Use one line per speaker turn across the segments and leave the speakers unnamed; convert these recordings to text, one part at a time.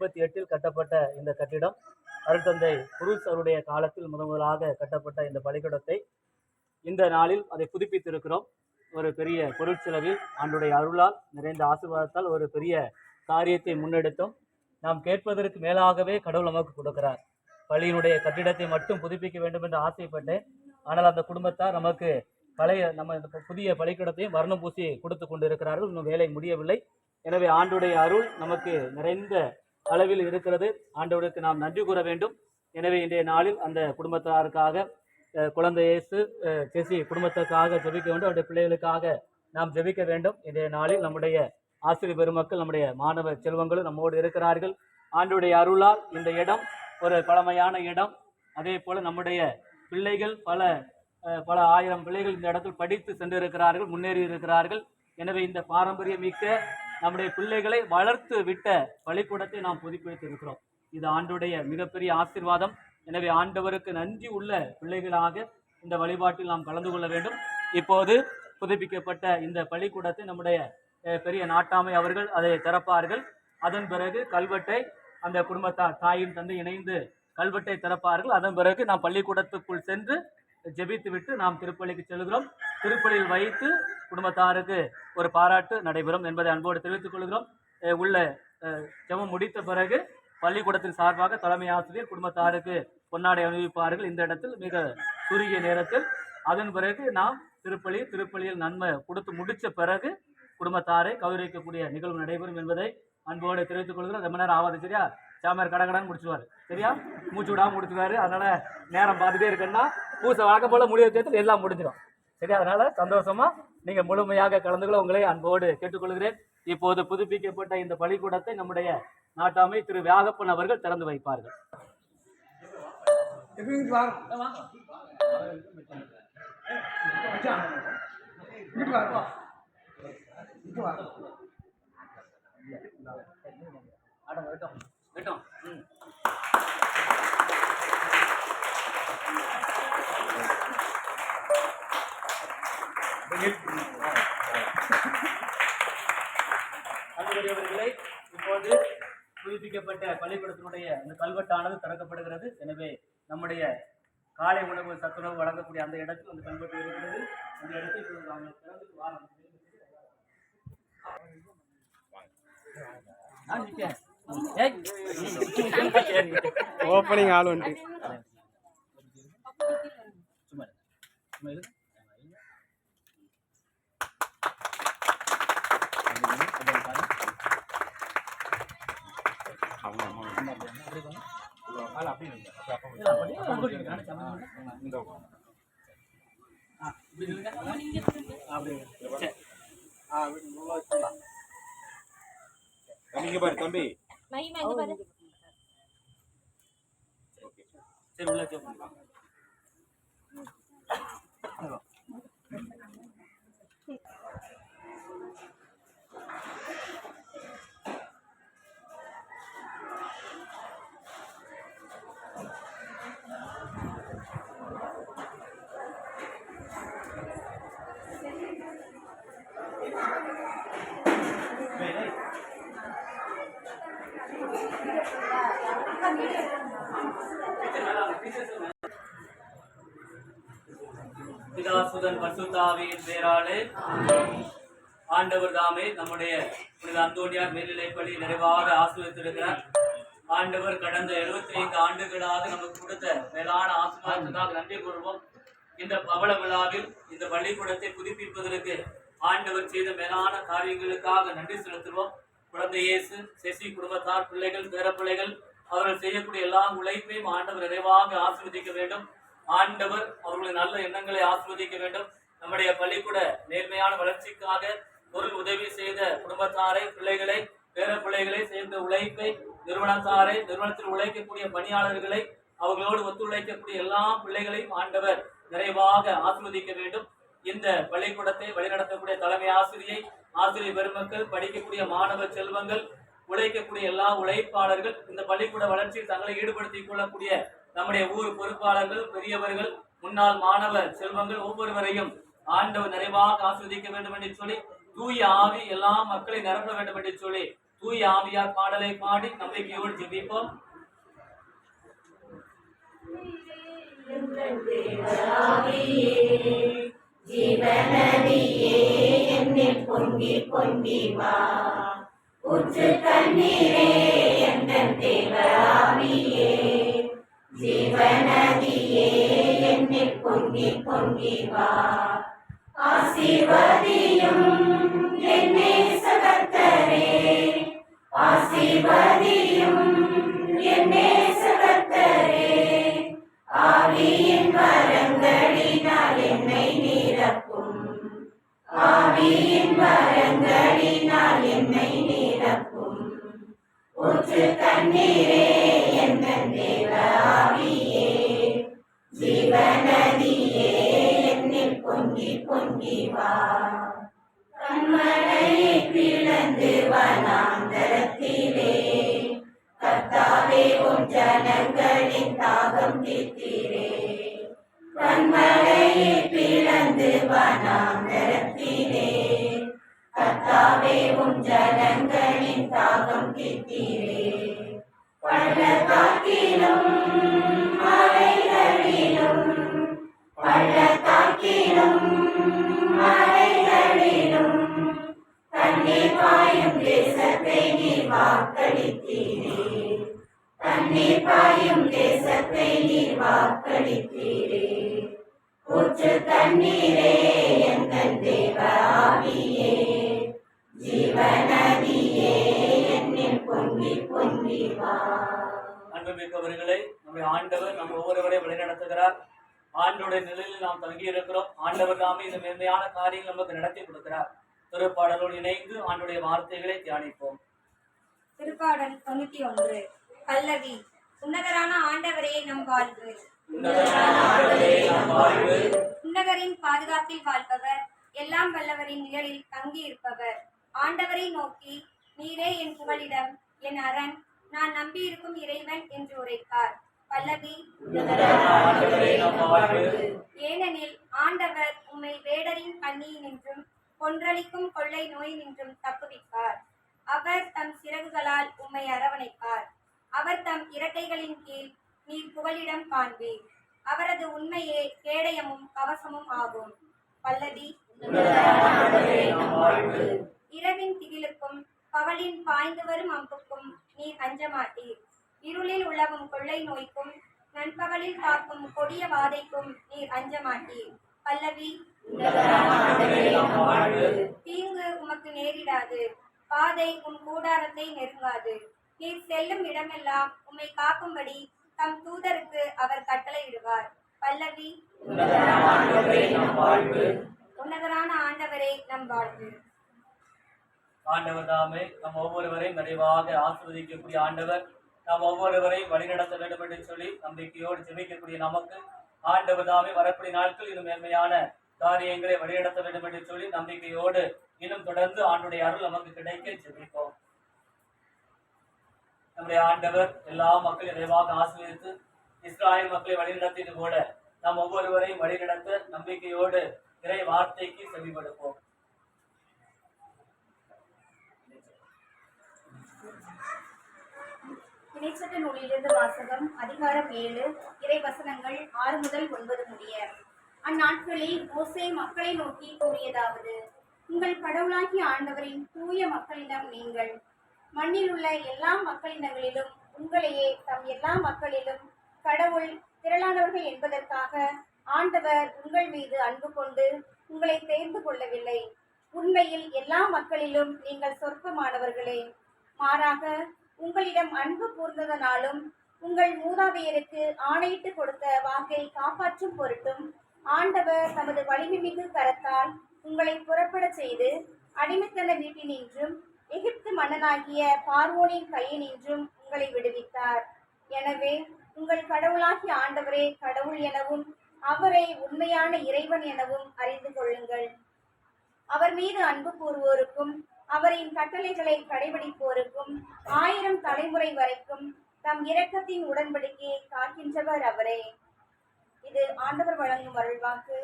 முப்பத்தி எட்டில் கட்டப்பட்ட இந்த கட்டிடம் அருட்தந்தை குருஸ் அவருடைய காலத்தில் முதன் முதலாக கட்டப்பட்ட இந்த பள்ளிக்கூடத்தை இந்த நாளில் அதை புதுப்பித்திருக்கிறோம். ஒரு பெரிய பொருட்செலவில் ஆண்டுடைய அருளால் நிறைந்த ஆசீர்வாதத்தால் ஒரு பெரிய காரியத்தை முன்னெடுத்தோம். நாம் கேட்பதற்கு மேலாகவே கடவுள் நமக்கு கொடுக்கிறார். பள்ளியினுடைய கட்டிடத்தை மட்டும் புதுப்பிக்க வேண்டும் என்று ஆசைப்பட்டேன். ஆனால் அந்த குடும்பத்தார் நமக்கு பழைய நம்ம இந்த புதிய பள்ளிக்கூடத்தையும் வர்ணம் பூசி கொடுத்து கொண்டிருக்கிறார்கள். இன்னும் வேலை முடியவில்லை. எனவே ஆண்டுடைய அருள் நமக்கு நிறைந்த அளவில் இருக்கிறது. ஆண்டவருக்கு நாம் நன்றி கூற வேண்டும். எனவே இன்றைய நாளில் அந்த குடும்பத்தாருக்காக அஹ், குழந்தை இயேசு ஜெசி குடும்பத்துக்காக ஜெபிக்க வேண்டும். அவருடைய பிள்ளைகளுக்காக நாம் ஜெபிக்க வேண்டும். இன்றைய நாளில் நம்முடைய ஆசிரியர் பெருமக்கள் நம்முடைய மாணவ செல்வங்களும் நம்மோடு இருக்கிறார்கள். ஆண்டுடைய அருளால் இந்த இடம் ஒரு பழமையான இடம். அதே போல் நம்முடைய பிள்ளைகள் பல பல ஆயிரம் பிள்ளைகள் இந்த இடத்தில் படித்து சென்றிருக்கிறார்கள் முன்னேறி இருக்கிறார்கள் எனவே இந்த பாரம்பரிய மிக்க நம்முடைய பிள்ளைகளை வளர்த்து விட்ட பள்ளிக்கூடத்தை நாம் புதுப்பித்து இருக்கிறோம் இது ஆண்டுடைய மிகப்பெரிய ஆசீர்வாதம். எனவே ஆண்டவருக்கு நன்றி உள்ள பிள்ளைகளாக இந்த வழிபாட்டில் நாம் கலந்து கொள்ள வேண்டும். இப்போது புதுப்பிக்கப்பட்ட இந்த பள்ளிக்கூடத்தை நம்முடைய பெரிய நாட்டாமை அவர்கள் அதை திறப்பார்கள். அதன் பிறகு கல்வெட்டை அந்த குடும்பத்தார் தாயும் தந்தை இணைந்து கல்வெட்டை திறப்பார்கள். அதன் பிறகு நாம் பள்ளிக்கூடத்துக்குள் சென்று ஜெபித்து விட்டு நாம் திருப்பள்ளிக்கு செல்கிறோம். திருப்பள்ளியில் வைத்து குடும்பத்தாருக்கு ஒரு பாராட்டு நடைபெறும் என்பதை அன்போடு தெரிவித்துக் கொள்கிறோம். உள்ள அஹ், ஜெபம் முடித்த பிறகு பள்ளிக்கூடத்தின் சார்பாக தலைமை ஆசிரியர் குடும்பத்தாருக்கு பொன்னாடை அணிவிப்பார்கள். இந்த இடத்தில் மிக குறுகிய நேரத்தில் அதன் பிறகு நாம் திருப்பலி திருப்பலியில் நன்மை கொடுத்து முடித்த பிறகு குடும்பத்தாரை கௌரவிக்கக்கூடிய நிகழ்வு நடைபெறும் என்பதை அன்போடு தெரிவித்துக் கொள்கிறோம். ரொம்ப நேரம் ஆகாது சரியா? சாமியார் கடகடன் முடிச்சுவார் சரியா? மூச்சு விடாமல் முடிச்சுவாரு அதனால நேரம் பார்த்துட்டே இருக்குன்னா பூசை வழக்கம் போல முடிவு தேர்தல் எல்லாம் முடிஞ்சிடும். சரி அதனால சந்தோஷமா நீங்க முழுமையாக கலந்து கொள்ள உங்களை அன்போடு கேட்டுக்கொள்கிறேன். இப்போது புதுப்பிக்கப்பட்ட இந்த பள்ளிக்கூடத்தை நம்முடைய நாட்டாமை திரு வியாகப்பன் அவர்கள் திறந்து வைப்பார்கள். ஆட்டம் வரட்டும் வரட்டும் ம். அன்புடையவர்களே இப்போது புதுப்பிக்கப்பட்ட பள்ளிக்கூடத்தினுடைய இந்த கல்வெட்டானது திறக்கப்படுகிறது. எனவே நம்முடைய காலை உணவு சத்துணவு வழங்கக்கூடிய அந்த இடத்தில் அந்த கல்வெட்டு இருக்கிறது. அந்த இடத்தில் இப்பொழுது நாங்கள் திறந்து சரி.
ஓப்பனிங் ஆள் வந்துட்டு.
சும்மா. சும்மா
நீங்க பாரு தம்பி.
மகிமா இங்க பாரு.
சரி உள்ள அற்புதன் பசுத்தாவியின் பேராலே. ஆண்டவர் தாமே நம்முடைய புனித அந்தோனியார் மேல்நிலைப்பள்ளி நிறைவாக ஆசிரியத்திருக்கிறார் ஆண்டவர் கடந்த 75 ஐந்து ஆண்டுகளாக நமக்கு கொடுத்த மேலான ஆசிரியத்துக்காக நன்றி கூறுவோம். இந்த பவள விழாவில் இந்த பள்ளிக்கூடத்தை புதுப்பிப்பதற்கு ஆண்டவர் செய்த மேலான காரியங்களுக்காக நன்றி செலுத்துவோம். குழந்தை இயேசு செசி குடும்பத்தார் பிள்ளைகள் பேரப்பிள்ளைகள் அவர்கள் செய்யக்கூடிய எல்லா உழைப்பையும் ஆண்டவர் நிறைவாக ஆசிர்வதிக்க வேண்டும். ஆண்டவர் அவர்களின் நல்ல எண்ணங்களை ஆஸ்வதிக்க வேண்டும். நம்முடைய பள்ளிக்கூட நேர்மையான வளர்ச்சிக்காக பொருள் உதவி செய்த குடும்பத்தாரை பிள்ளைகளை பேர பிள்ளைகளை சேர்ந்த உழைப்பை நிறுவனத்தாரை நிறுவனத்தில் உழைக்கக்கூடிய பணியாளர்களை அவர்களோடு ஒத்துழைக்கக்கூடிய எல்லா பிள்ளைகளையும் ஆண்டவர் நிறைவாக ஆஸ்வதிக்க வேண்டும். இந்த பள்ளிக்கூடத்தை வழிநடத்தக்கூடிய தலைமை ஆசிரியை ஆசிரியர் பெருமக்கள் படிக்கக்கூடிய மாணவ செல்வங்கள் உழைக்கக்கூடிய எல்லா உழைப்பாளர்கள் இந்த பள்ளிக்கூட வளர்ச்சியில் தங்களை ஈடுபடுத்திக் கொள்ளக்கூடிய நம்முடைய ஊர் பொறுப்பாளர்கள் பெரியவர்கள் முன்னாள் மாணவ செல்வங்கள் ஒவ்வொருவரையும் ஆண்டவர் நிறைவாக ஆஸ்வதிக்க வேண்டும் என்று சொல்லி தூய ஆவி எல்லா மக்களை நிரப்ப வேண்டும் என்று சொல்லி தூய ஆவியார் பாடலை பாடி நம்பிக்கையோடு ஜெபிப்போம்.
ஜீவநதியே பொங்கி பொங்கி வா உற்று தண்ணீரே எந்தன் தேவராவியே ஜீவநதியே என்னில் பொங்கி பொங்கி வா. ஆசீர்வதியும் என்னே சகத்தரே. ஆசீர்வதியும் என்னே சகத்தரே. ஆவியின் வரங்களினால் என்னை நிரப்பும். ஆவியின் வரங்களினால் என்னை நிரப்பும். ஊற்று தண்ணீரே கண்மலையை பிளந்து வனாந்தரத்திலே கர்த்தாவே உன் ஜனங்களின் தாகம் தீர்த்தீரே கண்மலையை பிளந்து வனாந்தரத்திலே கர்த்தாவே உன் ஜனங்களின் தாகம் தீர்த்தீரே. பள்ளத்தாக்கிலும் மலைகளிலும் பள்ளத்தாக்கிலும் மலைகளிலும் தண்ணீர் பாயும் தேசத்தை நீ வாக்களித்தீரே தண்ணீர் பாயும் தேசத்தை நீ வாக்களித்தீரே ஊற்று தண்ணீரே
அன்புமிக்கவர்களை நம்முடைய ஆண்டவர் நம்ம ஒவ்வொருவரையும் வழிநடத்துகிறார். ஆண்டோடைய நிலையில் நாம் தங்கி இருக்கிறோம் ஆண்டவர் நாமே இந்த மென்மையான காரியங்கள் நமக்கு நடத்தி கொடுக்கிறார். திருப்பாடலோடு இணைந்து ஆண்டுடைய வார்த்தைகளை தியானிப்போம்.
திருப்பாடல் தொண்ணூத்தி ஒன்று பல்லவி உன்னதரான ஆண்டவரே நம் வாழ்வு. உன்னதரின் பாதுகாப்பில் வாழ்பவர் எல்லாம் வல்லவரின் நிழலில் தங்கி இருப்பவர் ஆண்டவரை நோக்கி நீரே என் புகலிடம் என் அரண் நான் நம்பியிருக்கும் இறைவன் என்று உரைத்தார். பல்லவி ஏனெனில் ஆண்டவர் உம்மை வேடரின் கண்ணியினின்றும் கொன்றளிக்கும் கொள்ளை நோயினின்றும் தப்புவிப்பார். அவர் தம் சிறகுகளால் உம்மை அரவணைப்பார். அவர் தம் இறக்கைகளின் கீழ் நீர் புகலிடம் காண்பீர். அவரது உண்மையே கேடயமும் கவசமும் ஆகும். பல்லவி இரவின் திகிலுக்கும் பவளின் பாய்ந்து வரும் அம்புக்கும் நீர் அஞ்சமாட்டீர் இருளில் உழவும் கொள்ளை நோய்க்கும் நண்பகலில் தாக்கும் கொடிய வாதைக்கும் நீர் அஞ்சமாட்டீர் பல்லவி தீங்கு உமக்கு நேரிடாது. பாதை உன் கூடாரத்தை நெருங்காது. நீர் செல்லும் இடமெல்லாம் உம்மை காக்கும்படி தம் தூதருக்கு அவர் கட்டளையிடுவார். பல்லவி
நம்
உன்னதரான ஆண்டவரே நம் வாழ்வு.
ஆண்டவர் தாமே நம் ஒவ்வொருவரையும் நிறைவாக ஆசிர்வதிக்கக்கூடிய ஆண்டவர். நாம் ஒவ்வொருவரையும் வழிநடத்த வேண்டும் என்று சொல்லி நம்பிக்கையோடு ஜெபிக்கக்கூடிய நமக்கு ஆண்டவர் தாமே வரக்கூடிய நாட்கள் இன்னும் மேன்மையான காரியங்களை வழிநடத்த வேண்டும் என்று சொல்லி நம்பிக்கையோடு இன்னும் தொடர்ந்து ஆண்டுடைய அருள் நமக்கு கிடைக்க ஜெபிப்போம். நம்முடைய ஆண்டவர் எல்லா மக்களையும் நிறைவாக ஆசிர்வதித்து இஸ்ராயல் மக்களை வழிநடத்தியது போல நாம் ஒவ்வொருவரையும் வழிநடத்த நம்பிக்கையோடு இறை வார்த்தைக்கு செவிப்படுப்போம்
இணைச்சட்ட நூலிலிருந்து வாசகம் அதிகாரம் ஏழு இறை வசனங்கள் ஆறு முதல் ஒன்பது முடிய. அந்நாட்களில் மோசே மக்களை நோக்கி கூறியதாவது உங்கள் கடவுளாகிய ஆண்டவரின் தூய மக்களிடம் நீங்கள் மண்ணில் உள்ள எல்லா மக்களிடங்களிலும் உங்களையே தம் எல்லா மக்களிலும் கடவுள் திரளானவர்கள் என்பதற்காக ஆண்டவர் உங்கள் மீது அன்பு கொண்டு உங்களை தேர்ந்து கொள்ளவில்லை. உண்மையில் எல்லா மக்களிலும் நீங்கள் சொற்பமானவர்களே மாறாக உங்களிடம் அன்பு கூர்ந்ததனாலும் உங்கள் மூதாதையருக்கு ஆணையிட்டு கொடுத்த வாக்கை காப்பாற்றும் பொருட்டும் ஆண்டவர் தமது வலிமைமிகு கரத்தால் உங்களை புறப்படச் செய்து அடிமைத்தன வீட்டினின்றும் எகிப்து மன்னனாகிய பார்வோனின் கையினின்றும் உங்களை விடுவித்தார். எனவே உங்கள் கடவுளாகிய ஆண்டவரே கடவுள் எனவும் அவரை உண்மையான இறைவன் எனவும் அறிந்து கொள்ளுங்கள். அவர் மீது அன்பு கூறுவோருக்கும் அவரின் கட்டளைகளை கடைபிடிப்போருக்கும் ஆயிரம் தலைமுறை வரைக்கும் தம் இரக்கத்தின் உடன்படிக்கையை காக்கின்றவர் அவரே. இது ஆண்டவர் வழங்கும் அருள்வாக்கு.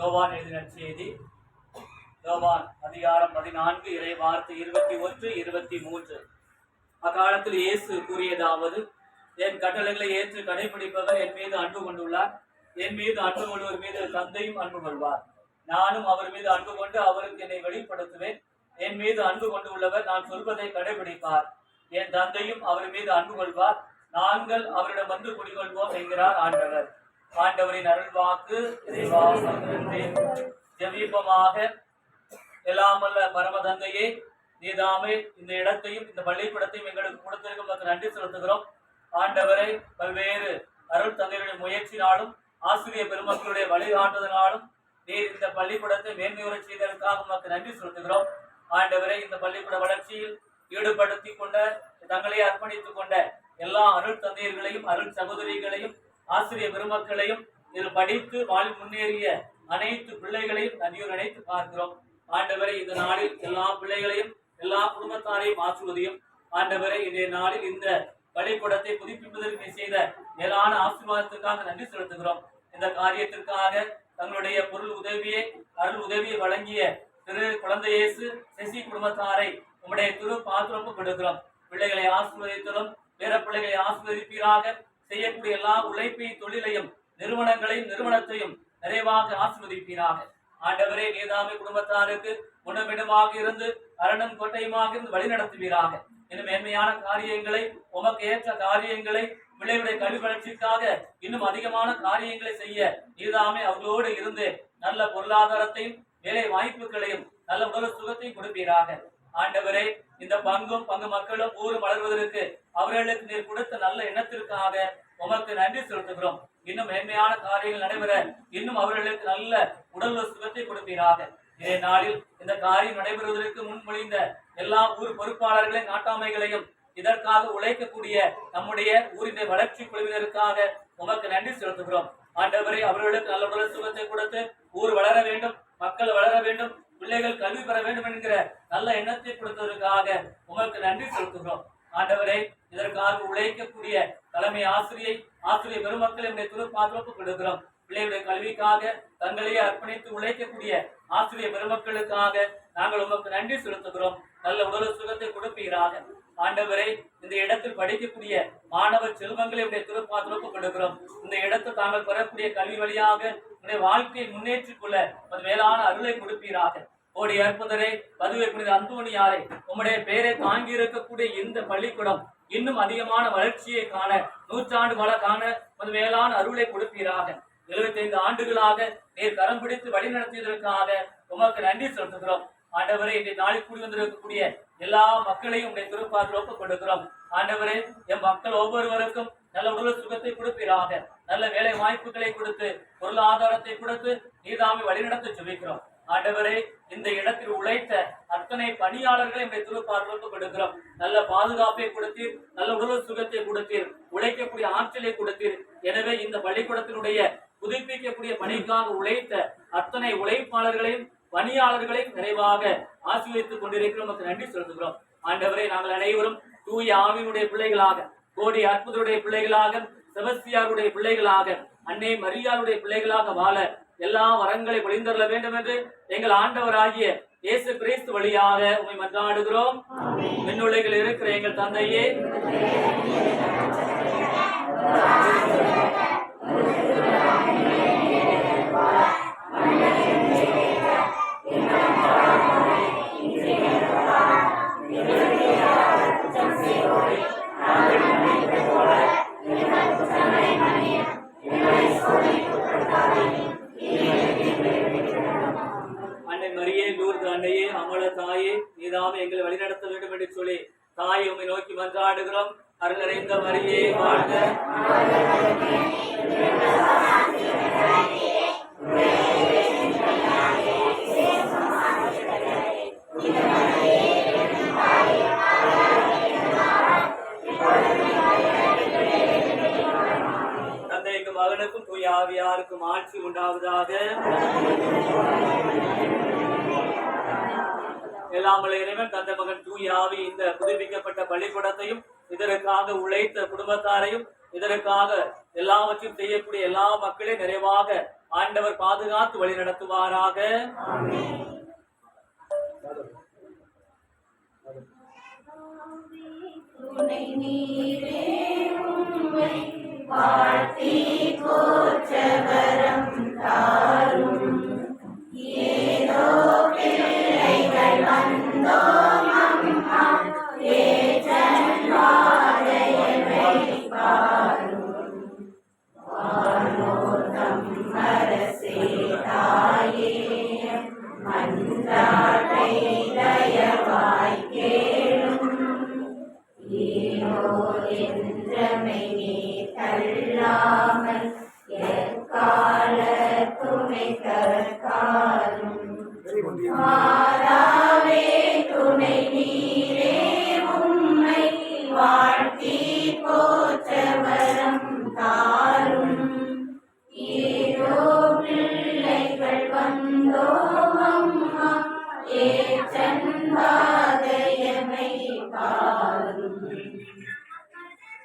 யோவான் எழுதின செய்தி யோவான் அதிகாரம் பதினான்கு இறை வார்த்தை இருபத்தி ஒன்று இருபத்தி மூன்று. அக்காலத்தில் இயேசு கூறியதாவது என் கட்டளைகளை ஏற்று கடைபிடிப்பவர் என் மீது அன்பு கொண்டுள்ளார். என் மீது அன்பு கொள்வர் மீது தந்தையும் அன்பு கொள்வார். நானும் அவர் மீது அன்பு கொண்டு அவருக்கு என்னை வெளிப்படுத்துவேன். என் மீது அன்பு கொண்டு உள்ளவர் நான் சொல்வதை கடைபிடிப்பார். என் தந்தையும் அவர் மீது அன்பு கொள்வார். நாங்கள் அவரிடம் வந்து குடிகொள்வோம் என்கிறார் ஆண்டவர். ஆண்டவரின் அருள்வாக்கு இறைவா மகிழ்ந்தே. எல்லாம் பரம தந்தையே நீதாமே இந்த இடத்தையும் இந்த பள்ளிக்கூடத்தையும் எங்களுக்கு கொடுத்திருக்கும். நன்றி செலுத்துகிறோம். ஆண்டவரை பல்வேறு அருள் தந்தையுடைய முயற்சினாலும் ஆசிரியர் பெருமக்களுடைய வழிகாட்டுதலாலும் நீர் இந்த பள்ளிக்கூடத்தை மேன்மையுற செய்ததற்காக உமக்கு நன்றி செலுத்துகிறோம். ஆண்டவரை இந்த பள்ளிக்கூட வளர்ச்சியில் ஈடுபடுத்தி கொண்ட தங்களை அர்ப்பணித்துக் கொண்ட எல்லா அருள் தந்தையர்களையும் அருள் சகோதரிகளையும் ஆசிரியர் பெருமக்களையும் இதில் படித்து வாழ் முன்னேறிய அனைத்து பிள்ளைகளையும் தனியூர் நினைத்து பார்க்கிறோம். ஆண்டவரை இந்த நாளில் எல்லா பிள்ளைகளையும் எல்லா குடும்பத்தாரையும் ஆற்றுவதையும் ஆண்டவரை இன்றைய நாளில் இந்த பள்ளிக்கூடத்தை புதுப்பிப்பதற்கு செய்த மேலான ஆசீர்வாதத்துக்காக நன்றி செலுத்துகிறோம். இந்த காரியத்திற்காக தங்களுடைய பொருள் உதவியை அருள் உதவியை வழங்கிய திரு குழந்தையேசு சசி குடும்பத்தாரை உம்முடைய திரு பாத்திரப்பு கொடுக்கிறோம் பிள்ளைகளை ஆசீர்வதித்தலும் பிற பிள்ளைகளை ஆசீர்வதிப்பீராக செய்யக்கூடிய எல்லா உழைப்பை தொழிலையும் நிறுவனங்களையும் நிறுவனத்தையும் நிறைவாக ஆசீர்வதிப்பீராக. ஆண்டவரே நேதாமை குடும்பத்தாருக்கு முன்னமிடமாக இருந்து அரணும் கோட்டையுமாக இருந்து வழிநடத்துவீராக. இன்னும் மேன்மையான காரியங்களை உமக்கு ஏற்ற காரியங்களை பிள்ளைகளுடைய கல்வி வளர்ச்சிக்காக இன்னும் அதிகமான காரியங்களை செய்ய நீதாமே அவர்களோடு இருந்து நல்ல பொருளாதாரத்தையும் வேலை வாய்ப்புகளையும் நல்ல உடல் சுகத்தையும் கொடுப்பீராக. ஆண்டவரே இந்த பங்கும் பங்கு மக்களும் ஊர் வளர்வதற்கு அவர்களுக்கு நீர் கொடுத்த நல்ல எண்ணத்திற்காக உமக்கு நன்றி செலுத்துகிறோம். இன்னும் மேன்மையான காரியங்கள் நடைபெற இன்னும் அவர்களுக்கு நல்ல உடல் சுகத்தை கொடுப்பீராக. இதே நாளில் இந்த காரியம் நடைபெறுவதற்கு முன்மொழிந்த எல்லா ஊர் பொறுப்பாளர்களையும் நாட்டாமைகளையும் இதற்காக உழைக்கக்கூடிய நம்முடைய ஊரின் வளர்ச்சி குழுவினருக்காக உமக்கு நன்றி செலுத்துகிறோம். ஆண்டவரை அவர்களுக்கு நல்ல உடல் சுகத்தை கொடுத்து ஊர் வளர வேண்டும் மக்கள் வளர வேண்டும் பிள்ளைகள் கல்வி பெற வேண்டும் என்கிற நல்ல எண்ணத்தை கொடுத்ததற்காக உமக்கு நன்றி செலுத்துகிறோம். ஆண்டவரை இதற்காக உழைக்கக்கூடிய தலைமை ஆசிரியை ஆசிரியர் பெருமக்கள் என்னுடைய துரு பாதுகாப்பு கொடுக்கிறோம். பிள்ளைகளுடைய கல்விக்காக தங்களையே அர்ப்பணித்து உழைக்கக்கூடிய ஆசிரியர் பெருமக்களுக்காக நாங்கள் உமக்கு நன்றி செலுத்துகிறோம். நல்ல உடல் சுகத்தை கொடுப்பீராக. ஆண்டவரை இந்த இடத்தில் படிக்கக்கூடிய மாணவர் செல்வங்களை உடைய திருப்பாத்திரப்பு கொடுக்கிறோம் இந்த இடத்தை தாங்கள் பெறக்கூடிய கல்வி வழியாக உடைய வாழ்க்கையை முன்னேற்றிக் கொள்ள ஒரு மேலான அருளை கொடுப்பீராக. ஓடி ஏற்பதரை பதுவை புனித அந்தோணியாரை உம்முடைய பெயரை தாங்கி இருக்கக்கூடிய இந்த பள்ளிக்கூடம் இன்னும் அதிகமான வளர்ச்சியை காண நூற்றாண்டு வள காண ஒரு மேலான அருளை கொடுப்பீராக. எழுபத்தைந்து ஆண்டுகளாக நீர் கரம் பிடித்து வழிநடத்தியதற்காக உமக்கு நன்றி செலுத்துகிறோம். ஆண்டவரை இன்றைய நாளில் கூடி வந்திருக்கக்கூடிய எல்லா மக்களையும் உடைய திருப்பாத்தில் ஒப்புக் கொடுக்கிறோம் ஆண்டவரே என் மக்கள் ஒவ்வொருவருக்கும் நல்ல உடல் சுகத்தை கொடுப்பீராக. நல்ல வேலை வாய்ப்புகளை கொடுத்து பொருளாதாரத்தை கொடுத்து நீதாமை வழிநடத்த சொல்லிக்கிறோம் ஆண்டவரே இந்த இடத்தில் உழைத்த அத்தனை பணியாளர்களை இந்த திருப்பார்வைக்கு கொடுக்கிறோம் நல்ல பாதுகாப்பை கொடுத்தீர் நல்ல உடல் சுகத்தை கொடுத்தீர் உழைக்கக்கூடிய ஆற்றலை கொடுத்தீர். எனவே இந்த பள்ளிக்கூடத்தினுடைய புதுப்பிக்கக்கூடிய பணிக்காக உழைத்த அத்தனை உழைப்பாளர்களையும் பணியாளர்களையும் நிறைவாக ஆசீர்வதித்துக் கொண்டிருக்கிறோம். உமக்கு நன்றி செலுத்துகிறோம். ஆண்டவரை நாங்கள் அனைவரும் தூய ஆவியினுடைய பிள்ளைகளாக கோடி அற்புதருடைய பிள்ளைகளாக செபஸ்தியாருடைய பிள்ளைகளாக அன்னை மரியாளுடைய பிள்ளைகளாக வாழ எல்லா வரங்களை பொழிந்தருள வேண்டும் என்று எங்கள் ஆண்டவராகிய இயேசு கிறிஸ்து வழியாக உண்மை மன்றாடுகிறோம். மின்னுலைகள் இருக்கிற எங்கள் தந்தையே. அன்னையே அமல தாயே நீதாமே எங்களை வழிநடத்த வேண்டும் என்று சொல்லி தாயை உம்மை நோக்கி மன்றாடுகிறோம். அருள் நிறைந்த மரியே வாழ்க. தந்தைக்கு தூய் ஆவியாருக்கும் ஆட்சி உண்டாவதாக. எல்லாமல்ல இறைவன் தந்த மகன் தூய ஆவி இந்த புதுப்பிக்கப்பட்ட பள்ளிக்கூடத்தையும் இதற்காக உழைத்த குடும்பத்தாரையும் இதற்காக எல்லாவற்றையும் செய்யக்கூடிய எல்லா மக்களையும் நிறைவாக ஆண்டவர் பாதுகாத்து வழி நடத்துவாராக.
நீரே வாழ்த்தி போற்றவரம் தாரும் ஏதோ பிள்ளைகள் வந்தோம் அம்மா ஏற்றன் வாழையவை பாரும்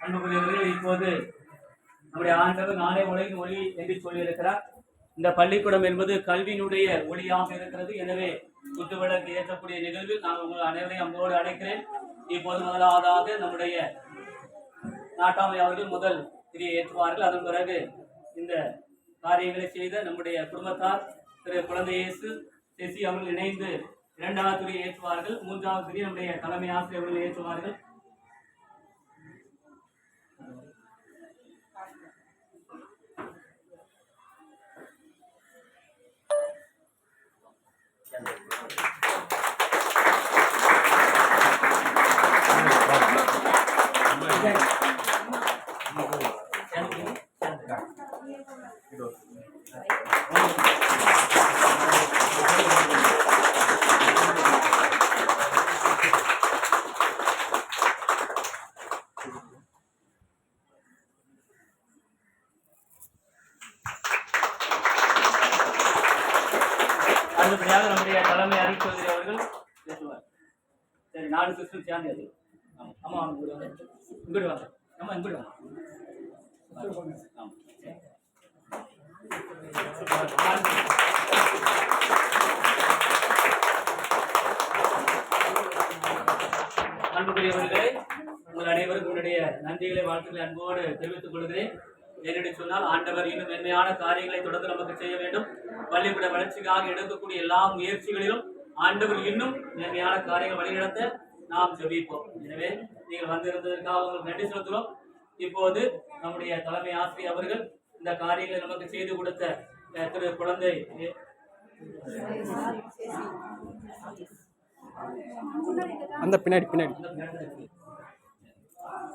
அன்புக்குரியவர்களே இப்போது நம்முடைய ஆண்டவர் நானே உலகின் ஒளி என்று சொல்லியிருக்கிறார். இந்த பள்ளிக்கூடம் என்பது கல்வியினுடைய ஒளியாக இருக்கிறது. எனவே குத்துவிளக்கு ஏற்றக்கூடிய நிகழ்வில் நான் உங்கள் அனைவரையும் அன்போடு அழைக்கிறேன். இப்போது முதலாவதாக நம்முடைய நாட்டாமை அவர்கள் முதல் திரியை ஏற்றுவார்கள். அதன் பிறகு இந்த காரியங்களை செய்த நம்முடைய குடும்பத்தார் திரு குழந்தை இயேசு செசி அவர்கள் இணைந்து இரண்டாவது துறையை ஏற்றுவார்கள். மூன்றாவது துறை நம்முடைய தலைமை ஆசிரியர் அவர்கள் ஏற்றுவார்கள். அடுத்தபடியாக நம்முடைய தலைமை அறிவிச்சௌதரி அவர்கள் பேசுவார் சரி நாலு சிஸ்டர் சேர்ந்து அது ஆமாம் ஆமாம் இங்கிட்டு வாங்க. இங்கிட்டு வாங்க ஆமா இங்கிட்டு வாங்க ஆமா. அன்புக்குரியவர்களே உங்கள் அனைவருக்கும் உங்களுடைய நன்றிகளை வாழ்த்துக்களை அன்போடு தெரிவித்துக் கொள்கிறேன் ஏனென்று சொன்னால் ஆண்டவர் இன்னும் மென்மையான காரியங்களை தொடர்ந்து நமக்கு செய்ய வேண்டும். பள்ளிக்கூட வளர்ச்சிக்காக எடுக்கக்கூடிய எல்லா முயற்சிகளிலும் ஆண்டவர் இன்னும் மென்மையான காரியங்கள் வழிநடத்த நாம் ஜெபிப்போம் எனவே நீங்கள் வந்திருந்ததற்காக உங்களுக்கு நன்றி செலுத்துகிறோம். இப்போது நம்முடைய தலைமை ஆசிரியர் அவர்கள் இந்த காரியங்களை நமக்கு செய்து கொடுத்த திரு குழந்தை
அந்த பின்னாடி பின்னாடி.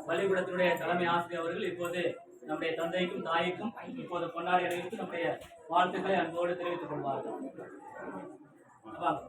பள்ளிக்கூடத்தினுடைய தலைமை ஆசிரியர் அவர்கள் இப்போது நம்முடைய தந்தைக்கும் தாய்க்கும் இப்போது கொண்டாடி அடைவித்து நம்முடைய வாழ்த்துக்களை அன்போடு தெரிவித்துக் கொள்வார்கள் வாங்க.